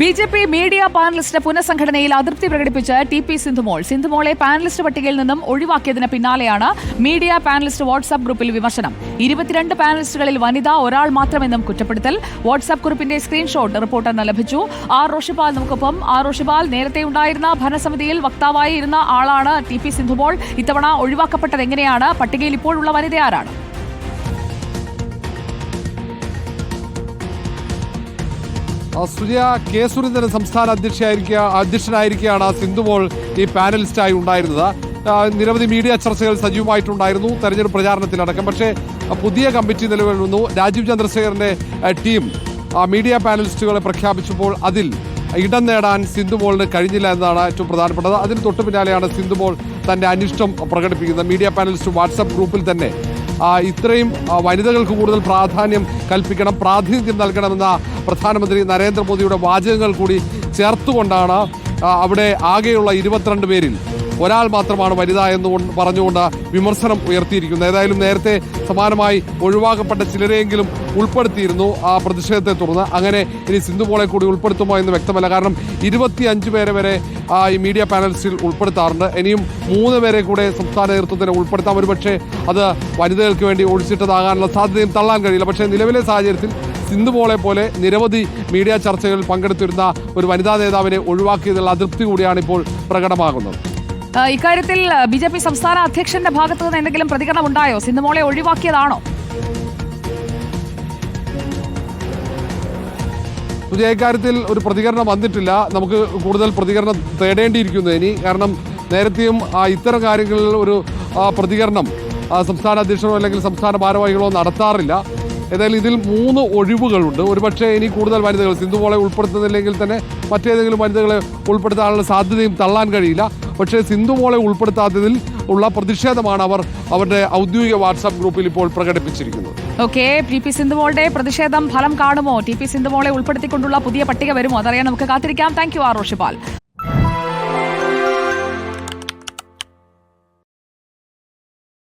B J P media panelist പുനഃസംഘടനയിൽ അതൃപ്തി പ്രകടിപ്പിച്ച് T P Sindhumol. സിന്ധുമോളെ പാനലിസ്റ്റ് പട്ടികയിൽ നിന്നും ഒഴിവാക്കിയതിന് പിന്നാലെയാണ് മീഡിയ പാനലിസ്റ്റ് വാട്സ്ആപ്പ് ഗ്രൂപ്പിൽ വിമർശനം. ഇരുപത്തിരണ്ട് പാനലിസ്റ്റുകളിൽ വനിത ഒരാൾ മാത്രമെന്നും കുറ്റപ്പെടുത്തൽ. വാട്സ്ആപ്പ് ഗ്രൂപ്പിന്റെ സ്ക്രീൻഷോട്ട് റിപ്പോർട്ടറിന് ലഭിച്ചു. ആർ. റോഷിപാൽ നമുക്കൊപ്പം. ആർ. റോഷിപാൽ നേരത്തെ ഉണ്ടായിരുന്ന ഭരണസമിതിയിൽ വക്താവായി ഇരുന്ന ആളാണ് ടി പി സിന്ധുമോൾ. ഇത്തവണ ഒഴിവാക്കപ്പെട്ടത് എങ്ങനെയാണ് പട്ടികയിൽ ഇപ്പോഴുള്ള വനിത ആരാണ് സുജയ കെ സുരേന്ദ്രൻ സംസ്ഥാന അധ്യക്ഷയായിരിക്കുക അധ്യക്ഷനായിരിക്കുകയാണ് സിന്ധുമോൾ ഈ പാനലിസ്റ്റായി ഉണ്ടായിരുന്നത്. നിരവധി മീഡിയ ചർച്ചകൾ സജീവമായിട്ടുണ്ടായിരുന്നു തെരഞ്ഞെടുപ്പ് പ്രചാരണത്തിലടക്കം പക്ഷേ പുതിയ കമ്മിറ്റി നിലവിൽ വന്നു രാജീവ് ചന്ദ്രശേഖരന്റെ ടീം മീഡിയ പാനലിസ്റ്റുകളെ പ്രഖ്യാപിച്ചപ്പോൾ അതിൽ ഇടം നേടാൻ സിന്ധുമോളിന് കഴിഞ്ഞില്ല എന്നതാണ് ഏറ്റവും പ്രധാനപ്പെട്ടത്. അതിന് തൊട്ടു പിന്നാലെയാണ് സിന്ധുമോൾ തന്റെ അനിഷ്ടം പ്രകടിപ്പിക്കുന്നത്. മീഡിയ പാനലിസ്റ്റ് വാട്സപ്പ് ഗ്രൂപ്പിൽ തന്നെ ഇത്രയും വനിതകൾക്ക് കൂടുതൽ പ്രാധാന്യം കൽപ്പിക്കണം പ്രാതിനിധ്യം നൽകണമെന്ന പ്രധാനമന്ത്രി നരേന്ദ്രമോദിയുടെ വാചകങ്ങൾ കൂടി ചേർത്തുകൊണ്ടാണ് അവിടെ ആകെയുള്ള ഇരുപത്തിരണ്ട് പേരിൽ ഒരാൾ മാത്രമാണ് വനിത എന്ന് പറഞ്ഞുകൊണ്ട് വിമർശനം ഉയർത്തിയിരിക്കുന്നത്. ഏതായാലും നേരത്തെ സമാനമായി ഒഴിവാക്കപ്പെട്ട ചിലരെയെങ്കിലും ഉൾപ്പെടുത്തിയിരുന്നു ആ പ്രതിഷേധത്തെ തുടർന്ന്. അങ്ങനെ ഇനി സിന്ധുപോളെ കൂടി ഉൾപ്പെടുത്തുമോ എന്ന് വ്യക്തമല്ല. കാരണം ഇരുപത്തിയഞ്ച് പേരെ വരെ ആ, ഈ മീഡിയ പാനൽസിൽ ഉൾപ്പെടുത്താറുണ്ട്. ഇനിയും മൂന്ന് പേരെ കൂടെ സംസ്ഥാന നേതൃത്വത്തിന് ഉൾപ്പെടുത്താം. ഒരുപക്ഷെ അത് വനിതകൾക്ക് വേണ്ടി ഒഴിച്ചിട്ടതാകാനുള്ള സാധ്യതയും തള്ളാൻ കഴിയില്ല. പക്ഷേ നിലവിലെ സാഹചര്യത്തിൽ സിന്ധുപോളെ പോലെ നിരവധി മീഡിയ ചർച്ചകളിൽ പങ്കെടുത്തിരുന്ന ഒരു വനിതാ നേതാവിനെ ഒഴിവാക്കിയതിലുള്ള അതൃപ്തി കൂടിയാണ് ഇപ്പോൾ പ്രകടമാകുന്നത്. ഇക്കാര്യത്തിൽ ബി ജെ പി സംസ്ഥാന അധ്യക്ഷന്റെ ഭാഗത്തു നിന്ന് എന്തെങ്കിലും പ്രതികരണം ഉണ്ടായോ സിന്ധുമോളെ ഒഴിവാക്കിയതാണോ? പുതിയ ഇക്കാര്യത്തിൽ ഒരു പ്രതികരണം വന്നിട്ടില്ല. നമുക്ക് കൂടുതൽ പ്രതികരണം തേടേണ്ടിയിരിക്കുന്നു ഇനി. കാരണം നേരത്തെയും ഇത്തരം കാര്യങ്ങളിൽ ഒരു പ്രതികരണം സംസ്ഥാന അധ്യക്ഷനോ അല്ലെങ്കിൽ സംസ്ഥാന ഭാരവാഹികളോ നടത്താറില്ല. ഏതായാലും ഇതിൽ മൂന്ന് ഒഴിവുകളുണ്ട്. ഒരുപക്ഷെ ഇനി കൂടുതൽ വനിതകൾ സിന്ധുമോളെ ഉൾപ്പെടുത്തുന്നില്ലെങ്കിൽ തന്നെ മറ്റേതെങ്കിലും വനിതകളെ ഉൾപ്പെടുത്താനുള്ള സാധ്യതയും തള്ളാൻ കഴിയില്ല. പക്ഷേ സിന്ധുമോളെ ഉൾപ്പെടുത്താത്തതിൽ ഉള്ള പ്രതിഷേധമാണ് അവർ അവരുടെ ഔദ്യോഗിക വാട്സാപ്പ് ഗ്രൂപ്പിൽ ഇപ്പോൾ പ്രകടിപ്പിച്ചിരിക്കുന്നത്. ഓക്കെ ടി പി സിന്ധുമോളുടെ പ്രതിഷേധം ഫലം കാണുമോ? ടി പി സിന്ധുമോളെ ഉൾപ്പെടുത്തിക്കൊണ്ടുള്ള പുതിയ പട്ടിക വരുമോ? അതറിയാൻ നമുക്ക് കാത്തിരിക്കാം. Thank you are Roshipal